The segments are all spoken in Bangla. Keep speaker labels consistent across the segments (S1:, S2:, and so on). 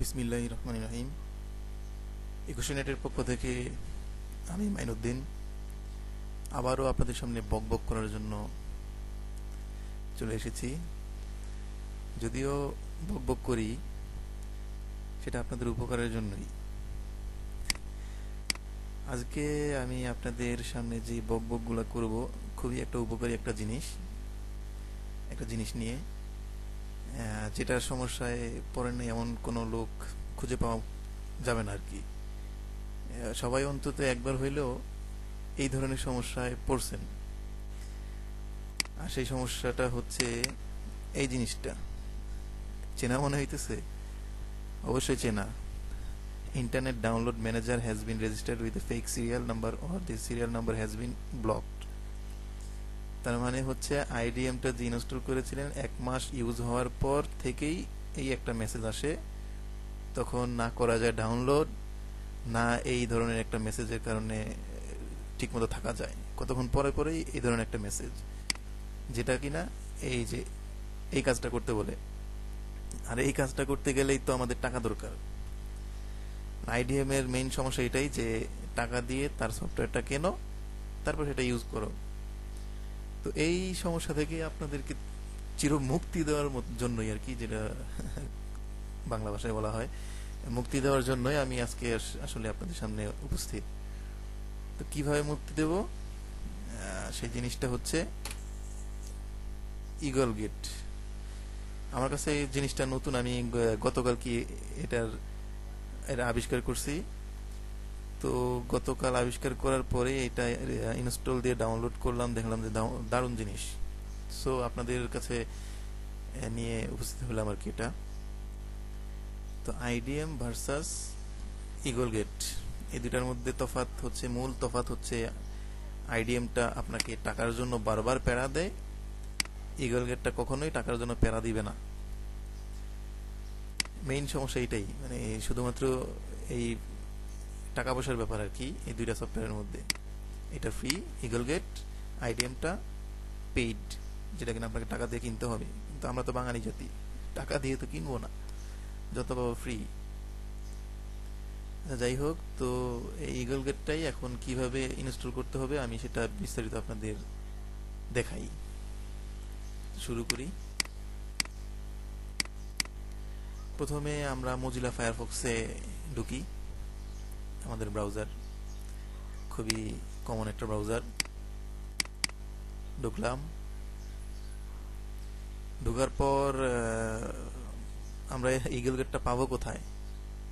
S1: বিসমিল্লাহ রহমান রাহিম একুশে নেটের পক্ষ থেকে আমি মাইনুদ্দিন আবারও আপনাদের সামনে বক বক করার জন্য চলে এসেছি। যদিও বক বক করি, সেটা আপনাদের উপকারের জন্যই। আজকে আমি আপনাদের সামনে যে বক বকগুলো করব, খুবই একটা উপকারী একটা জিনিস একটা জিনিস নিয়ে। যেটার সমস্যায় পড়েন এমন কোনো লোক খুঁজে পাওয়া যাবে না আর কি। সবাই অন্তত একবার হইলেও এই ধরনের সমস্যায় পড়ছেন। আর সেই সমস্যাটা হচ্ছে এই জিনিসটা। চেনা মনে হইতেছে? অবশ্যই চেনা। Internet download manager has been registered with fake serial number, or the serial number has been blocked তার মানে হচ্ছে আইডিএমটা যে ইনস্টল করেছিলেন, এক মাস ইউজ হওয়ার পর থেকেই এই একটা মেসেজ আসে। তখন না করা যায় ডাউনলোড না এই ধরনের একটা মেসেজের কারণে ঠিকমতো থাকা যায়। কতক্ষণ পরে পরেই এই ধরনের একটা মেসেজ যেটা কিনা এই যে, এই কাজটা করতে বলে। আর এই কাজটা করতে গেলেই তো আমাদের টাকা দরকার। আইডিএম এর মেইন সমস্যা এটাই যে, টাকা দিয়ে তার সফটওয়্যারটা কেনো, তারপর সেটা ইউজ করো। তো এই সমস্যা থেকে আপনাদেরকে চির মুক্তি দেওয়ার জন্যই আর কি, যেটা বাংলা ভাষায় বলা হয়। মুক্তি দেওয়ার জন্যই আমি আজকে আসলে আপনাদের সামনে উপস্থিত। তো কীভাবে মুক্তি দেব? সেই জিনিসটা হচ্ছে ইগল গেট আমার কাছে এই জিনিসটা নতুন। আমি গতকাল কি এটার এটা আবিষ্কার করছি। তো গতকাল আবিষ্কার করার পরে এটা ইনস্টল দিয়ে ডাউনলোড করলাম, দেখলাম যে দারুণ জিনিস। সো আপনাদের কাছে নিয়ে উপস্থিত হলাম আর কি এটা। তো আইডিএম ভার্সাস ইগল গেট এই দুটার মধ্যে তফাৎ হচ্ছে, মূল তফাৎ হচ্ছে আইডিএমটা আপনাকে টাকার জন্য বারবার প্যারা দেয়। ইগল গেটটা কখনোই টাকার জন্য প্যারা দিবে না। মেইন সমস্যা এটাই মানে শুধুমাত্র এই টাকা পয়সার ব্যাপার আর কি, এই দুইটা সফটওয়্যারের মধ্যে। এটা ফ্রি ইগল গেট আইডিএমটা পেইড যেটা কিনা আপনাকে টাকা দিয়ে কিনতে হবে। কিন্তু আমরা তো বাঙালি জাতি, টাকা দিয়ে তো কিনবো না, যত পাবো ফ্রি যাই হোক, তো এই ইগল গেটটাই এখন কীভাবে ইনস্টল করতে হবে আমি সেটা বিস্তারিত আপনাদের দেখাই। শুরু করি। প্রথমে আমরা মজিলা ফায়ারফক্সে ঢুকি। আমাদের ব্রাউজার খুবই কমন একটা ব্রাউজার ঢুকলাম। ঢোকার পর আমরা ইগল গেটটা পাবো কোথায়?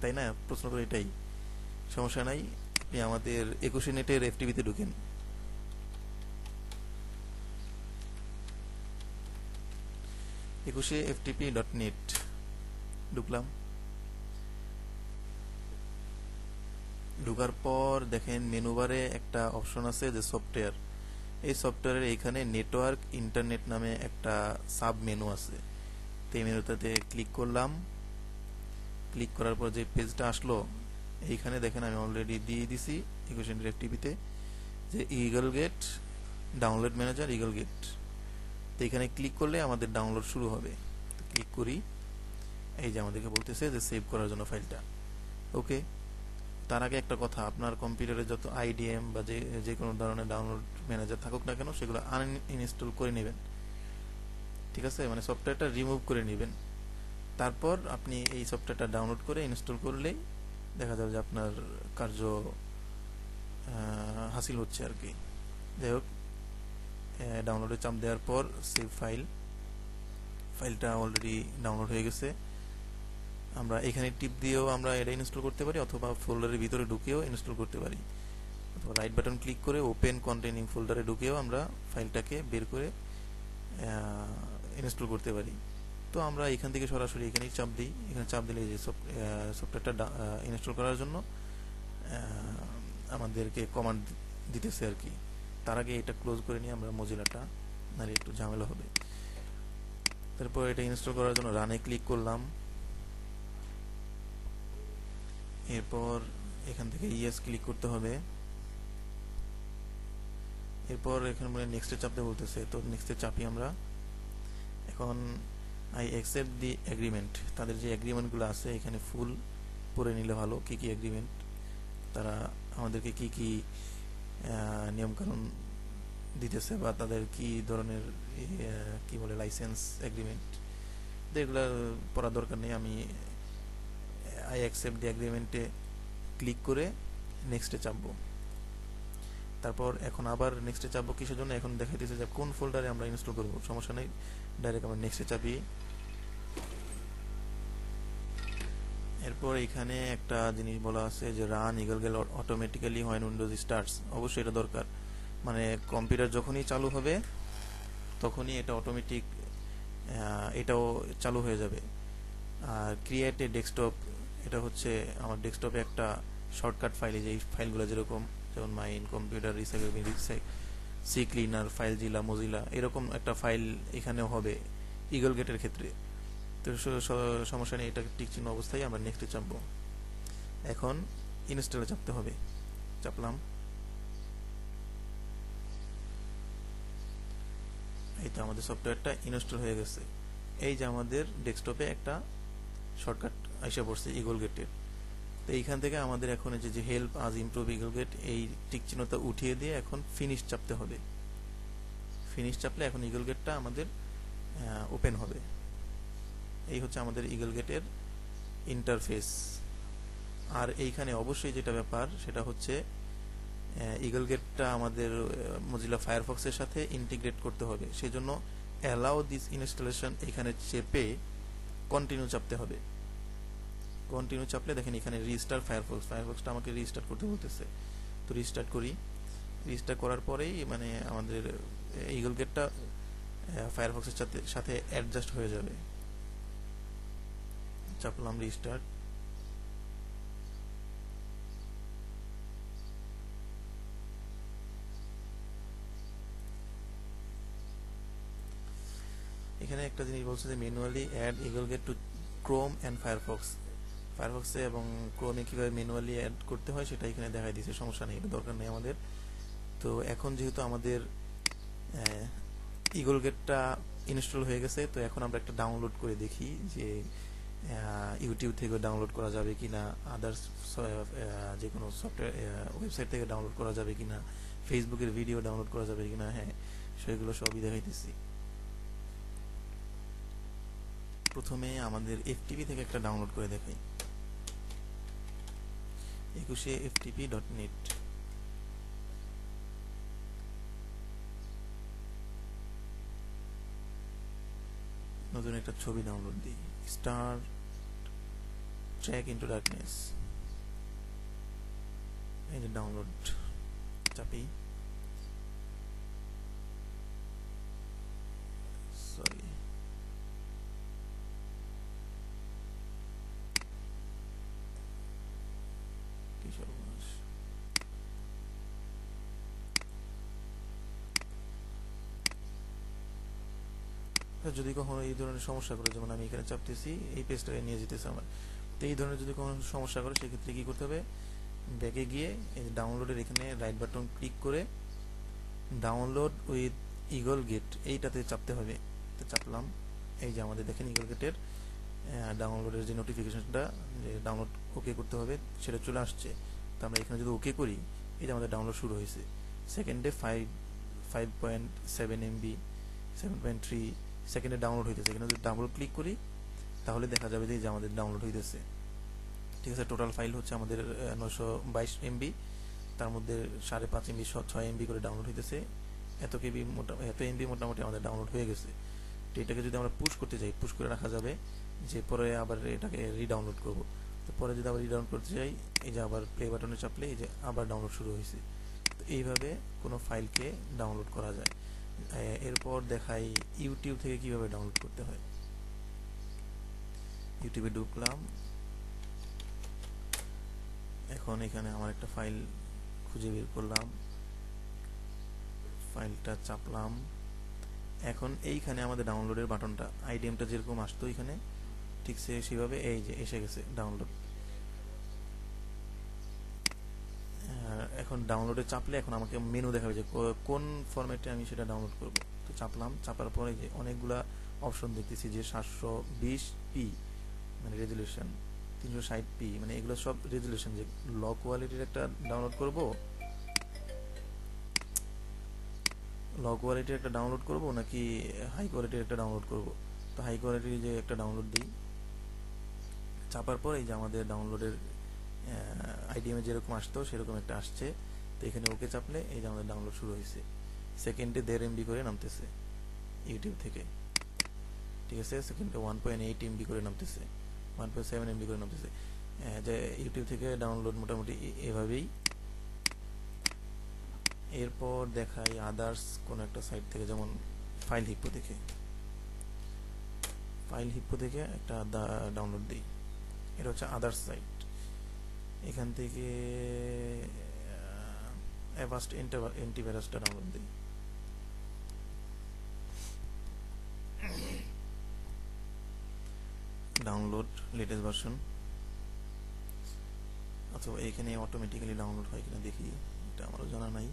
S1: তাই না? প্রশ্ন করে এটাই। সমস্যা নাই। আপনি আমাদের একুশে নেটের এফটিভিতে ঢুকেন। একুশে এফটিপি ডট নেট ঢুকলাম। ঢোকার পর দেখেন মেনু বারে একটা অপশন আছে যে সফটওয়্যার এই সফটওয়্যারের এখানে নেটওয়ার্ক ইন্টারনেট নামে একটা সাব মেনু আছে। তো এই মেনুটাতে ক্লিক করলাম। ক্লিক করার পর যে পেজটা আসলো, এইখানে দেখেন আমি অলরেডি দিয়ে দিছি একুশ ইন্টারেক্ট টিভিতে যে EagleGet download manager EagleGet তো এখানে ক্লিক করলে আমাদের ডাউনলোড শুরু হবে। ক্লিক করি। এই যে আমাদেরকে বলতেছে যে সেভ করার জন্য ফাইলটা ওকে তার আগে একটা কথা, আপনার কম্পিউটারে যত আইডিএম বা যে যে কোনো ধরনের ডাউনলোড ম্যানেজার থাকুক না কেন, সেগুলো আনইনস্টল করে নেবেন। ঠিক আছে? মানে সফটওয়্যারটা রিমুভ করে নেবেন। তারপর আপনি এই সফটওয়্যারটা ডাউনলোড করে ইনস্টল করলেই দেখা যাবে যে আপনার কার্য হাসিল হচ্ছে আর কি। যাই হোক ডাউনলোডে চাপ দেওয়ার পর সেভ ফাইল ফাইলটা অলরেডি ডাউনলোড হয়ে গেছে। আমরা এখানে টিপ দিয়েও আমরা এটা ইনস্টল করতে পারি, অথবা ফোল্ডারের ভিতরে ঢুকেও ইনস্টল করতে পারি। অথবা রাইট বাটন ক্লিক করে ওপেন কন্টেনিং ফোল্ডারে ঢুকেও আমরা ফাইলটাকে বের করে ইনস্টল করতে পারি। তো আমরা এখান থেকে সরাসরি এখানেই চাপ দিই। এখানে চাপ দিলে যে সফটওয়্যারটা ইনস্টল করার জন্য আমাদেরকে কমান্ড দিতেছে আর কি। তার আগে এটা ক্লোজ করে নিয়ে আমরা মজিলাটা নাহলে একটু ঝামেলা হবে। তারপর এটা ইনস্টল করার জন্য রানে ক্লিক করলাম। এরপর এখান থেকে ইয়েস ক্লিক করতে হবে। এরপর এখানে মনে নেক্সটে চাপতে বলতেছে, তো নেক্সটে চাপি আমরা এখন আই অ্যাকসেপ্ট দি এগ্রিমেন্ট তাদের যে এগ্রিমেন্টগুলো আছে, এখানে ফুল পড়ে নিলে ভালো, কী কী এগ্রিমেন্ট তারা আমাদেরকে কি কি নিয়মকানুন দিতেছে বা তাদের কি ধরনের কি বলে লাইসেন্স এগ্রিমেন্ট এগুলো পড়ার দরকার নেই, আমি আই অ্যাকসেপ্ট দি এগ্রিমেন্টে ক্লিক করে নেক্সটে চাপবো। তারপর এখন আবার নেক্সটে চাপবো কিসের জন্য? এখন দেখাইতেছে যে কোন ফোল্ডারে আমরা ইনস্টল করব। সমস্যা নেই ডাইরেক্ট আমরা নেক্সটে চাপি। এরপর এখানে একটা জিনিস বলা আছে যে run EagleGet automatically when Windows starts অবশ্যই এটা দরকার। মানে কম্পিউটার যখনই চালু হবে, তখনই এটা অটোমেটিক এটাও চালু হয়ে যাবে। আর ক্রিয়েট এ ডেস্কটপ এটা হচ্ছে আমার ডেস্কটপে একটা শর্টকাট ফাইলে যে ফাইলগুলো যেরকম, যেমন mine computer recycle CCleaner FileZilla Mozilla এরকম একটা ফাইল এখানেও হবে ইগল গেটের ক্ষেত্রে। তো সমস্যা নেই, এটা টিক চিহ্ন অবস্থায়, আমরা নেক্সটে চাপবো। এখন ইনস্টলে চাপতে হবে। চাপলাম। এই তো আমাদের সফটওয়্যারটা ইনস্টল হয়ে গেছে। এই যে আমাদের ডেস্কটপে একটা শর্টকাট এসে পড়ছে ইগল গেটের তো এইখান থেকে আমাদের এখন যে যে help us improve EagleGet এই টিক চিহ্নটা উঠিয়ে দিয়ে এখন ফিনিশ চাপতে হবে। ফিনিশ চাপলে এখন ইগল গেটটা আমাদের ওপেন হবে। এই হচ্ছে আমাদের ইগল গেটের ইন্টারফেস আর এইখানে অবশ্যই যেটা ব্যাপার, সেটা হচ্ছে ইগল গেটটা আমাদের মজিলা ফায়ারফক্সের সাথে ইন্টিগ্রেট করতে হবে। সেজন্য অ্যালাউ দিস ইনস্টলেশন এখানে চেপে কন্টিনিউ চাপতে হবে। কন্টিনিউ চাপলে দেখেন এখানে রিস্টার্ট ফায়ারফক্স ফায়ারফক্সটা আমাকে রিস্টার্ট করতে বলতেছে। তো রিস্টার্ট করি। রিস্টার্ট করার পরেই মানে আমাদের ইগল গেটটা ফায়ারফক্সের সাথে সাথে অ্যাডজাস্ট হয়ে যাবে। চাপলাম রিস্টার্ট এখানে একটা জিনিস বলছে যে manually add EagleGet to Chrome and Firefox ফায়ারফক্সে এবং ক্রোমে কীভাবে ম্যানুয়ালি অ্যাড করতে হয় সেটা এখানে দেখাই দিয়েছে, সমস্যা নেই এটা দরকার নেই আমাদের। তো এখন যেহেতু আমাদের ইগল গেটটা ইনস্টল হয়ে গেছে, তো এখন আমরা একটা ডাউনলোড করে দেখি যে ইউটিউব থেকে ডাউনলোড করা যাবে কি না আদার্স যে কোনো সফটওয়্যার ওয়েবসাইট থেকে ডাউনলোড করা যাবে কি না ফেসবুকের ভিডিও ডাউনলোড করা যাবে কি না হ্যাঁ সেগুলো সবই দেখাইতেছি। প্রথমে আমাদের এফটিভি থেকে একটা ডাউনলোড করে দেখাই। একুশে এফটিপি ডট নেট নতুন একটা ছবি ডাউনলোড দিই। স্টার ট্র্যাক ইন্টু ডার্কনেস এই ডাউনলোড চাপি। যদি কখনো এই ধরনের সমস্যা করে, যেমন আমি এখানে চাপতেছি, এই পেজটাকে নিয়ে যেতেছে আমার। তো এই ধরনের যদি কোনো সমস্যা করে, সেক্ষেত্রে কি করতে হবে? ব্যাকে গিয়ে এই ডাউনলোডের এখানে রাইট বাটন ক্লিক করে ডাউনলোড উইথ ইগল গেট এইটাতে চাপতে হবে। তো চাপলাম। এই যে আমাদের দেখেন ইগল গেটের ডাউনলোডের যে নোটিফিকেশনটা যে ডাউনলোড ওকে করতে হবে, সেটা চলে আসছে। তো আমরা এখানে যদি ওকে করি এই যে আমাদের ডাউনলোড শুরু হয়েছে। সেকেন্ডে five five point seven MB seven point three সেকেন্ডে ডাউনলোড হইতেছে। এখানে যদি ডাবল ক্লিক করি, তাহলে দেখা যাবে যে আমাদের ডাউনলোড হইতেছে। ঠিক আছে টোটাল ফাইল হচ্ছে আমাদের নশো বাইশ এমবি তার মধ্যে সাড়ে পাঁচ এমবি ছয় এমবি করে ডাউনলোড হইতেছে। এত কেবি মোটা, এত এমবি মোটামুটি আমাদের ডাউনলোড হয়ে গেছে। তো এটাকে যদি আমরা পুশ করতে চাই পুশ করে রাখা যাবে যে পরে আবার এটাকে রিডাউনলোড করব। তো পরে যদি আবার রিডাউনলোড করতে চাই এই যে আবার প্লে বাটনে চাপলে এই যে আবার ডাউনলোড শুরু হয়েছে তো এইভাবে কোনো ফাইলকে ডাউনলোড করা যায়। এরপর দেখাই ইউটিউব থেকে কীভাবে ডাউনলোড করতে হয়। ইউটিউবে ঢুকলাম। এখন এখানে আমার একটা ফাইল খুঁজে বের করলাম। ফাইলটা চাপলাম। এখন এইখানে আমাদের ডাউনলোডের বাটনটা আইডিএমটা যেরকম আসতো এখানে, ঠিক সেভাবে এই যে এসে গেছে ডাউনলোড এখন ডাউনলোডে চাপলে এখন আমাকে মেনু দেখাবে যে কোন ফরম্যাটে আমি সেটা ডাউনলোড করব। তো চাপলাম, চাপার পরে যে অনেকগুলা অপশন দেখতেছি যে সাতশো বিশ পি মানে রেজুলেশন তিনশো ষাট পি মানে এগুলো সব রেজুলেশন যে ল কোয়ালিটির একটা ডাউনলোড করব ল কোয়ালিটির একটা ডাউনলোড করব নাকি হাই কোয়ালিটির একটা ডাউনলোড করব? তো হাই কোয়ালিটির যে একটা ডাউনলোড দিই, চাপার পর যে আমাদের ডাউনলোডের আইডিএমে যেরকম আসতো, সেরকম একটা আসছে। তো এখানে ওকে চাপলে এই যে আমাদের ডাউনলোড শুরু হয়েছে। সেকেন্ডে দেড় এমবি করে নামতেছে ইউটিউব থেকে। ঠিক আছে? সেকেন্ডে ওয়ান পয়েন্ট এইট এমবি করে নামতেছে। ওয়ান পয়েন্ট সেভেন এমবি করে নামতেছে। যে ইউটিউব থেকে ডাউনলোড মোটামুটি এভাবেই। এরপর দেখাই আদার্স কোন একটা সাইট থেকে, যেমন ফাইল হিপ্পো থেকে। ফাইল হিপ্পো থেকে একটা ডাউনলোড দিই। এটা হচ্ছে আদার্স সাইট এখান থেকে অ্যাভাস্ট অ্যান্টিভাইরাসটা ডাউনলোড দিই। ডাউনলোড লেটেস্ট ভার্সন অথবা এখানে অটোমেটিক্যালি ডাউনলোড হয় কিনা দেখি, এটা আমারও জানা নাই।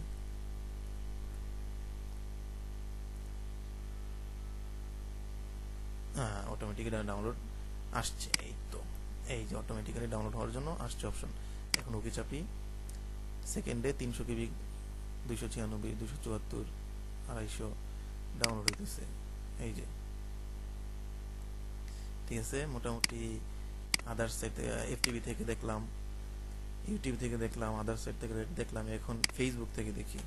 S1: হ্যাঁ অটোমেটিক্যালি ডাউনলোড আসছে, এই তো। এই যে অটোমেটিক্যালি ডাউনলোড হওয়ার জন্য আসছে অপশন এখন ওকে চাপি। সেকেন্ডে তিনশো কেবি দুইশো ছিয়ানব্বই, দুইশো চুয়াত্তর, আড়াইশো ডাউনলোড হইতেছে। এই যে। ঠিক আছে, মোটামুটি আদার সাইট এফটিভি থেকে দেখলাম ইউটিউব থেকে দেখলাম আদার সাইট থেকে দেখলাম, এখন ফেসবুক থেকে দেখি।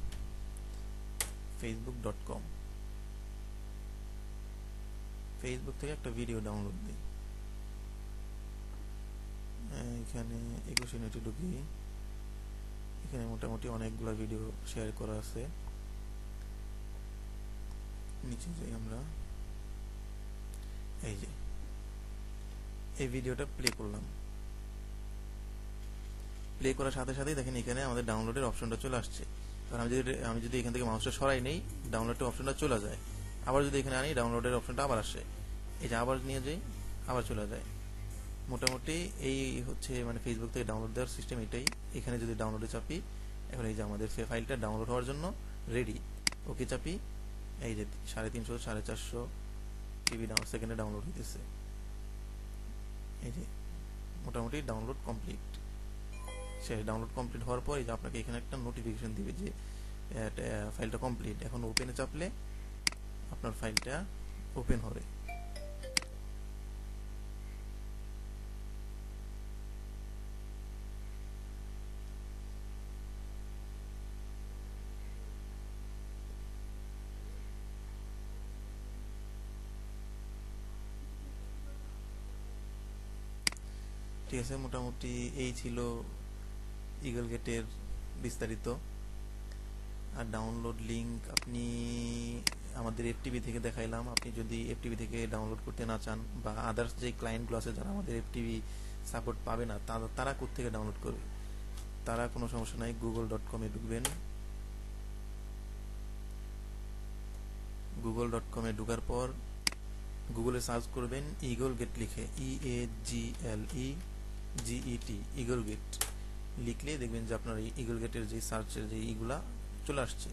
S1: ফেসবুক ডট কম ফেসবুক থেকে একটা ভিডিও ডাউনলোড দিই। এখানে একুশ ইউনিটে ঢুকি। এখানে মোটামুটি অনেকগুলো ভিডিও শেয়ার করা আছে। নিচে যাই আমরা। এই যে, এই ভিডিওটা প্লে করলাম। প্লে করার সাথে সাথেই দেখেন এখানে আমাদের ডাউনলোডের অপশনটা চলে আসছে। কারণ আমি যদি আমি যদি এখান থেকে মাউসটা সরাই নেই ডাউনলোডের অপশনটা চলে যায়। আবার যদি এখানে আনি ডাউনলোডের অপশনটা আবার আসে। এই যে আবার নিয়ে যাই, আবার চলে যায়। মোটামুটি এই হচ্ছে মানে ফেসবুক থেকে ডাউনলোড দেওয়ার সিস্টেম এটাই। এখানে যদি ডাউনলোডে চাপি, এখন এই যে আমাদের ফাইলটা ডাউনলোড হওয়ার জন্য রেডি ওকে চাপি, এই যে সাড়ে তিনশো, সাড়ে চারশো টিভি সেকেন্ডে ডাউনলোড হইতেছে। এই যে মোটামুটি ডাউনলোড কমপ্লিট শেষ ডাউনলোড কমপ্লিট হওয়ার পর এই যে আপনাকে এখানে একটা নোটিফিকেশন দিবে যে ফাইলটা কমপ্লিট এখন ওপেনে চাপলে আপনার ফাইলটা ওপেন হবে। ঠিক আছে, মোটামুটি এই ছিল ইগল গেটের বিস্তারিত। আর ডাউনলোড লিঙ্ক আপনি আমাদের এফটিভি থেকে দেখাইলাম। আপনি যদি এফটিভি থেকে ডাউনলোড করতে না চান বা আদার্স যে ক্লায়েন্টগুলো আছে যারা আমাদের এফটিভি সাপোর্ট পাবে না তারা থেকে ডাউনলোড করবে? তারা কোনো সমস্যা নাই গুগল ডট কমে ঢুকবেন। গুগল ডট কমে ঢুকার পর গুগলে সার্চ করবেন ইগল গেট লিখে E A G L E G E T Eagle Get লিখলে দেখবেন যে আপনার এই ইগল গেটের যে সার্চের যে ইগুলা চলে আসছে।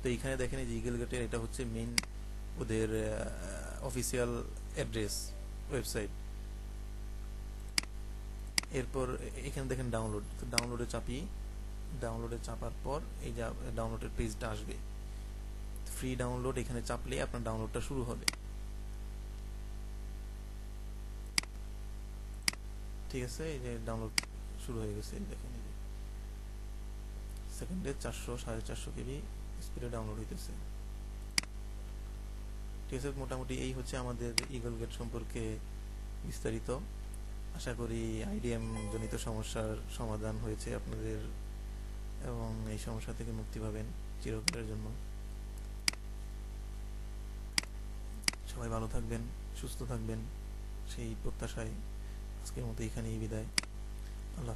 S1: তো এখানে দেখেন যে ইগল গেটের এটা হচ্ছে মেইন ওদের অফিসিয়াল অ্যাড্রেস ওয়েবসাইট এরপর এখানে দেখেন ডাউনলোড তো ডাউনলোডে চাপি ডাউনলোডে চাপার পর এই যে ডাউনলোডের পেজটা আসবে। ফ্রি ডাউনলোড এখানে চাপলে আপনার ডাউনলোডটা শুরু হবে। ঠিক আছে, এই যে ডাউনলোড শুরু হয়ে গেছে দেখেন এই যে। সেকেন্ডে চারশো, সাড়ে চারশো কেবি স্পিডে ডাউনলোড হইতেছে। ঠিক আছে, মোটামুটি এই হচ্ছে আমাদের ইগল গেট সম্পর্কে বিস্তারিত। আশা করি আইডিএম জনিত সমস্যার সমাধান হয়েছে আপনাদের এবং এই সমস্যা থেকে মুক্তি পাবেন চিরকালের জন্য। সবাই ভালো থাকবেন, সুস্থ থাকবেন, সেই প্রত্যাশায়। আজকের মতো এখানেই বিদায়। আল্লাহ